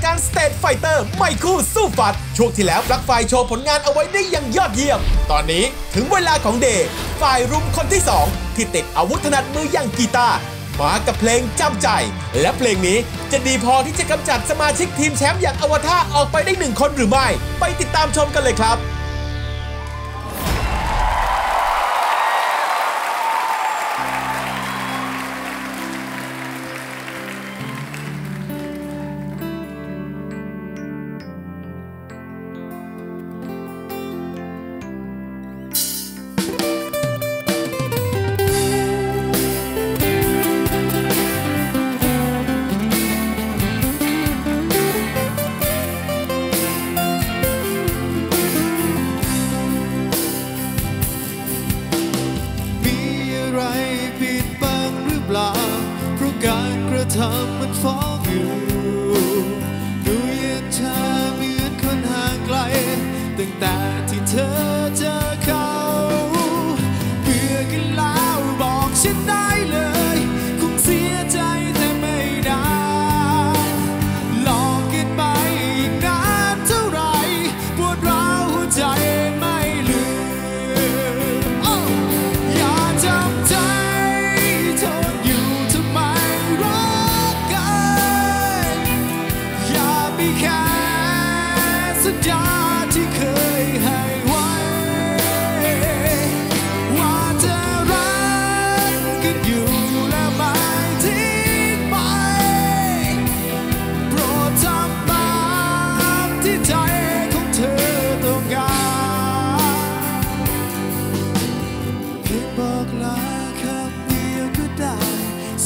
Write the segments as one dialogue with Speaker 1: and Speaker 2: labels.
Speaker 1: ายการ State Fighter ไม่คู่สู้ฟัด ช่วงที่แล้วปลั๊กไฟโชว์ผลงานเอาไว้ได้อย่างยอดเยี่ยม ตอนนี้ถึงเวลาของเดย์ฝ่ายรุมคนที่ 2 ที่ติดอาวุธถนัดมืออย่างกีตาร์มากับเพลงจำใจ และเพลงนี้จะดีพอที่จะกำจัดสมาชิกทีมแชมป์อย่างอวตารออกไปได้หนึ่งคนหรือไม่ ไปติดตามชมกันเลยครับ
Speaker 2: ตั้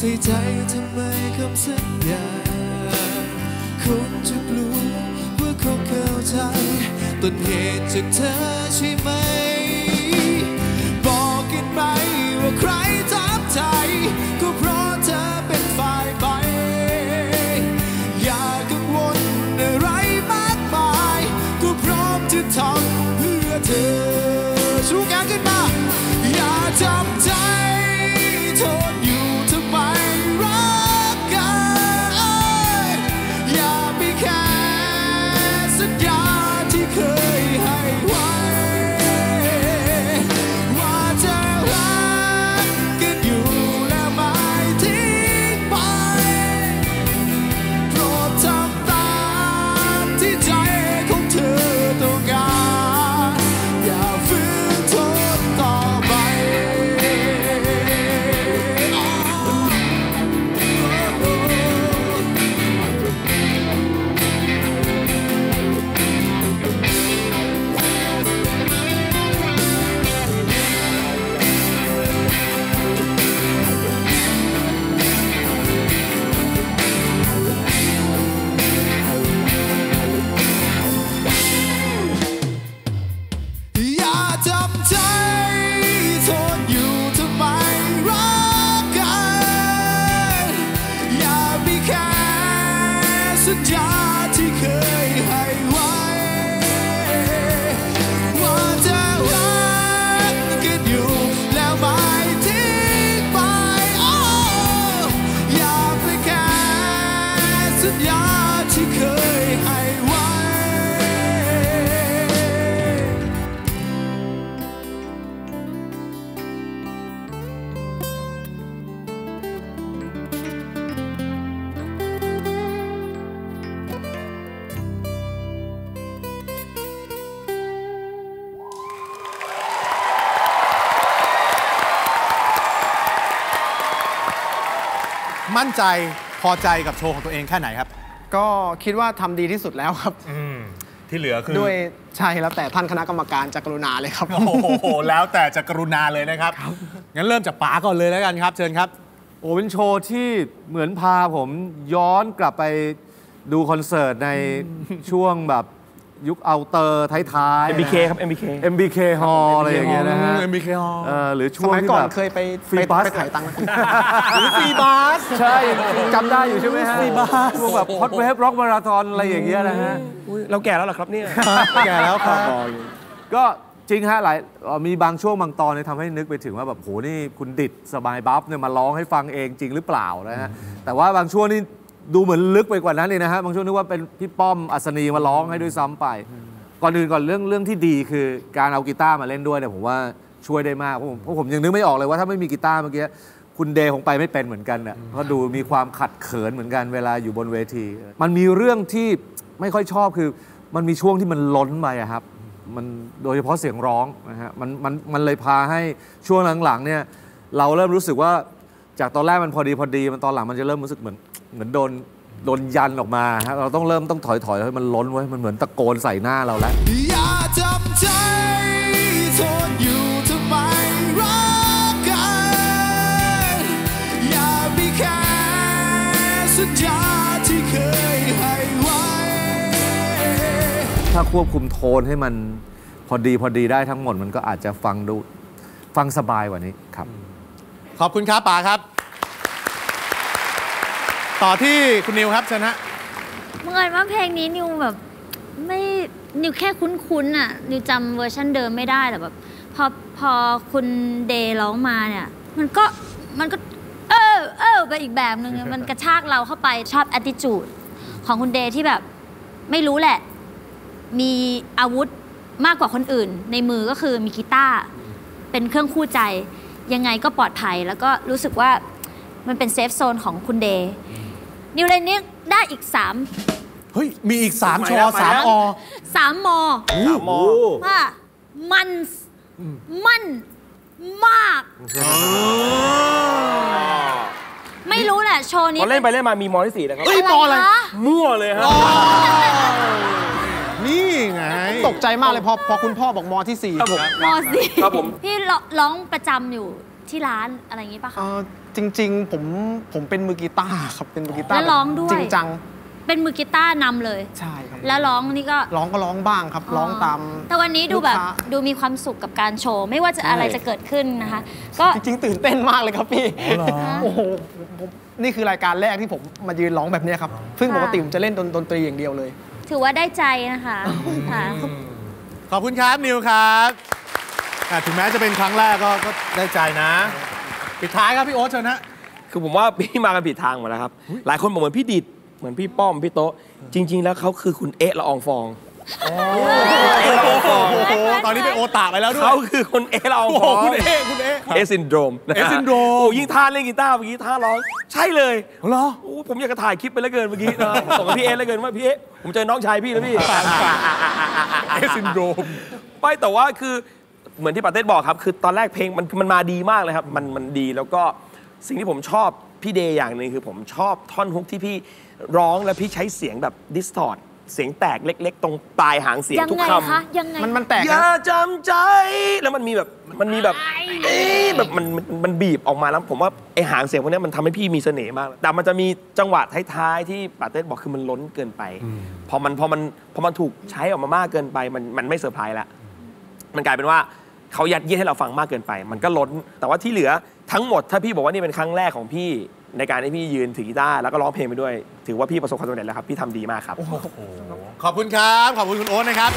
Speaker 2: ส่ใจทำไมคำสัญญาคนจะกลัวว่าเขาเข้าใจต้นเหตุจากเธอใช่ไหม สัญญาที่เคยให้ไว้ ว่าจะรักกันอยู่แล้วไม่ทิ้งไปโอ้อย่าไปแค่สัญญาที่เคยให้ไว้
Speaker 3: มั่นใจพอใจกับโชว์ของตัวเองแค่ไหนครับ
Speaker 4: ก็คิดว่าทำดีที่สุดแล้วครับ
Speaker 3: ที่เหลือคือ
Speaker 4: ด้วยใช่แล้วแต่ท่านคณะกรรมการจะกรุณาเลยครับ
Speaker 3: โอ้โห แล้วแต่จะกรุณาเลยนะครับ งั้นเริ่มจากป๋าก่อนเลยแล้วกันครับ เชิญครับ
Speaker 5: โอ้เป็นโชว์ที่เหมือนพาผมย้อนกลับไปดูคอนเสิร์ตในช่วงแบบ ยุคเอาเตอร์ท้ายๆ
Speaker 6: MBK ครับ MBK
Speaker 5: MBK Hall อะไรอย่างเงี้ยนะฮะ
Speaker 3: MBK Hall
Speaker 5: เออหรือ
Speaker 4: ส
Speaker 5: ช่วง
Speaker 4: มัย
Speaker 5: ที่
Speaker 4: ก่อน
Speaker 5: แบบ
Speaker 4: เคยไป
Speaker 5: ฟรี
Speaker 4: ไป
Speaker 5: บัส
Speaker 4: ไปถ่ายตังค์
Speaker 5: หรือฟรีบัสใช่จำได้อยู่ใช่ไหมฮะฟรีบัสช่วงแบบฮอตเวฟร็อกมาราธอนอะไรอย่างเงี้ยนะฮะ
Speaker 6: อุ๊ยเราแก่แล้วเหรอครับเนี่ย
Speaker 3: แก่แล้วครับ
Speaker 5: ก็จริงฮะหลายเอ่อมีบางช่วงบางตอนเนี่ยทำให้นึกไปถึงว่าแบบโหนี่คุณดิดสบายบัฟเนี่ยมาร้องให้ฟังเองจริงหรือเปล่านะฮะแต่ว่าบางช่วงนี่ ดูเหมือนลึกไปกว่านั้นเลยนะฮะบางช่วงนึกว่าเป็นพี่ป้อมอัศนีมาร้องให้ด้วยซ้ำไป ก่อนอื่นก่อนเรื่องเรื่องที่ดีคือการเอากีตาร์มาเล่นด้วยเนี่ยผมว่าช่วยได้มากเพราะผมเพราะผมยังนึกไม่ออกเลยว่าถ้าไม่มีกีตาร์เมื่อกี้คุณเดย์คงไปไม่เป็นเหมือนกันน่ะเพราะดูมีความขัดเขินเหมือนกันเวลาอยู่บนเวที มันมีเรื่องที่ไม่ค่อยชอบคือ มันมีช่วงที่มันล้นไปอะครับ มันโดยเฉพาะเสียงร้องนะฮะมันมันมันเลยพาให้ช่วงหลังๆเนี่ยเราเริ่มรู้สึกว่าจากตอนแรกมันพอดีพอดีมันตอนหลังมันจะเริ่มรู้สึกเหมือน เหมือนโดนโดนยันออกมาฮะเราต้องเริ่มต้องถอยถอยให้มันล้นไว้ยมันเหมือนตะโกนใส่หน้าเราแล้ว
Speaker 2: อย่าจำใจทนอยู่ทำไมรักกันอย่ามีแค่สัญญาที่เคยให้ไว้
Speaker 5: ถ้าควบคุมโทนให้มันพอดีพอดีได้ทั้งหมดมันก็อาจจะฟังดูฟังสบายกว่านี้ครับ
Speaker 3: ขอบคุณครับป๋าครับ ต่อที่คุณนิวครับเชิญฮะ
Speaker 6: เมื่อไงว่าเพลงนี้นิวแบบไม่นิวแค่คุ้นๆอะนิวจำเวอร์ชันเดิมไม่ได้แต่แบบพอพอคุณเดย์ร้องมาเนี่ย มันก็มันก็ เออเออไปอีกแบบหนึ่งอะมันกระชากเราเข้าไปชอบ attitude ของคุณเดย์ที่แบบไม่รู้แหละ มีอาวุธมากกว่าคนอื่น ในมือก็คือมีกีตาร์เป็นเครื่องคู่ใจ ยังไงก็ปลอดภัยแล้วก็รู้สึกว่ามันเป็นเซฟโซนของคุณเดย์ นิวเลยนี้ได้อีก 3
Speaker 3: เฮ้ย มีอีก 3 ชอสามอ
Speaker 6: สามมอ
Speaker 3: มอ
Speaker 6: ว่ามันมันมาก ไม่รู้แหละโชว์นี้
Speaker 7: พอเล่นไปเล่นมามีมอที่สี่นะครับ
Speaker 3: เฮ้ยมออะไร
Speaker 6: คะ
Speaker 7: มั่วเลยครับ
Speaker 3: นี่ไง
Speaker 4: ตกใจมากเลยพอพอคุณพ่อบอกมอที่สี่
Speaker 7: ครับผม
Speaker 6: มอสิ
Speaker 7: ครับผม
Speaker 6: พี่ร้องประจำอยู่ ที่ร้านอะไรอย่างงี้ป่ะ
Speaker 4: เอ่
Speaker 6: คะ
Speaker 4: อจริง ๆ ผมผมเป็นมือกีตาร์ครับเป็นมือกีตาร์
Speaker 6: แล้วร้องด้วย
Speaker 4: จริงจัง
Speaker 6: เป็นมือกีตาร์นำเลย
Speaker 4: ใช่ครับ
Speaker 6: แล้วร้องนี่ก็
Speaker 4: ร้องก็ร้องบ้างครับ ร้องตาม
Speaker 6: แต่วันนี้ดูแบบ
Speaker 4: ลูกค้า
Speaker 6: ดูมีความสุขกับการโชว์ ไม่ว่าจะอะไรจะเกิดขึ้นนะคะ ก็
Speaker 4: จริง ๆ ตื่นเต้นมากเลยครับพี่
Speaker 3: อ๋อเหรอ
Speaker 4: โอ้โหผมนี่คือรายการแรกที่ผมมายืนร้องแบบเนี้ยครับซึ่งปกติผมจะเล่นดนดนตรีอย่างเดียวเลย
Speaker 6: ถือว่าได้ใจนะคะค่ะ
Speaker 3: ขอบคุณครับนิวครับอะ ถึงแม้จะเป็นครั้งแรกก็ก็ได้ใจนะ ปิดท้ายครับพี่โอ๊ตเชิญฮะ
Speaker 7: คือผมว่าพี่มากันผิดทางหมดแล้วครับ หลายคนบอกเหมือนพี่ดิดเหมือนพี่ป้อมพี่โต๊ะจริง ๆ แล้วเขาคือคุณเอ๊ะละอองฟอง
Speaker 3: โอ้โหตอนนี้เป็นโอตาไปแล้วด้วย
Speaker 7: เขาคือคุณเอ๊ะละออง
Speaker 3: โอ้
Speaker 7: ฟ
Speaker 3: โห
Speaker 7: อง
Speaker 3: คุณเอ๊ะคุณเอ๊ะ
Speaker 7: เอซินโดรม
Speaker 3: เอะซินโดรม
Speaker 7: โอ้ยิ่งท่าเล่นกีตาร์เมื่อกี้ท่าร้องใช่เลย
Speaker 3: เหรอ
Speaker 7: โอ้ผมอยากจะถ่ายคลิปไปแล้วเกินเมื่อกี้นะส่งกับพี่เอ๊ะแล้วเกินว่าพี่เอ๊ะผมเจอน้องชายพี่แล้วพี่
Speaker 3: เอะซินโดรม
Speaker 7: ไม่แต่ว่าคือ เหมือนที่ปาเต้บอกครับ คือตอนแรกเพลงมันมันมาดีมากเลยครับ มันมันดีแล้วก็สิ่งที่ผมชอบพี่เดย์อย่างหนึ่งคือผมชอบท่อนฮุกที่พี่ร้องแล้วพี่ใช้เสียงแบบดิสทอร์เสียงแตกเล็ก ๆ ตรงปลายหางเสียง
Speaker 6: ยัง
Speaker 7: ทุก
Speaker 6: ไง
Speaker 7: ค
Speaker 6: คะยังไง
Speaker 4: มันมันแตกำ
Speaker 7: อ
Speaker 4: นะ
Speaker 7: ย่าจำใจ แล้วมันมีแบบมันมีแบบเอ๊ะแบบมันมันมันบีบออกมาแล้วผมว่าไอหางเสียงพวกเนี้ยมันทำให้พี่มีเสน่ห์มาก แต่มันจะมีจังหวะท้ายๆที่ปาเต้บอกคือมันล้นเกินไป พอมันพอมันพอมันถูกใช้ออกมามากเกินไปมันมันไม่เซอร์ไพรส์ละ มันกลายเป็นว่า เขายัดเยียดให้เราฟังมากเกินไป มันก็ล้น แต่ว่าที่เหลือทั้งหมดถ้าพี่บอกว่านี่เป็นครั้งแรกของพี่ในการที่พี่ยืนถือกีตาร์แล้วก็ร้องเพลงไปด้วย ถือว่าพี่ประสบความสำเร็จแล้วครับ พี่ทำดีมากครับ
Speaker 3: ขอบคุณครับ ขอบคุณคุณโอ๊ตนะครับ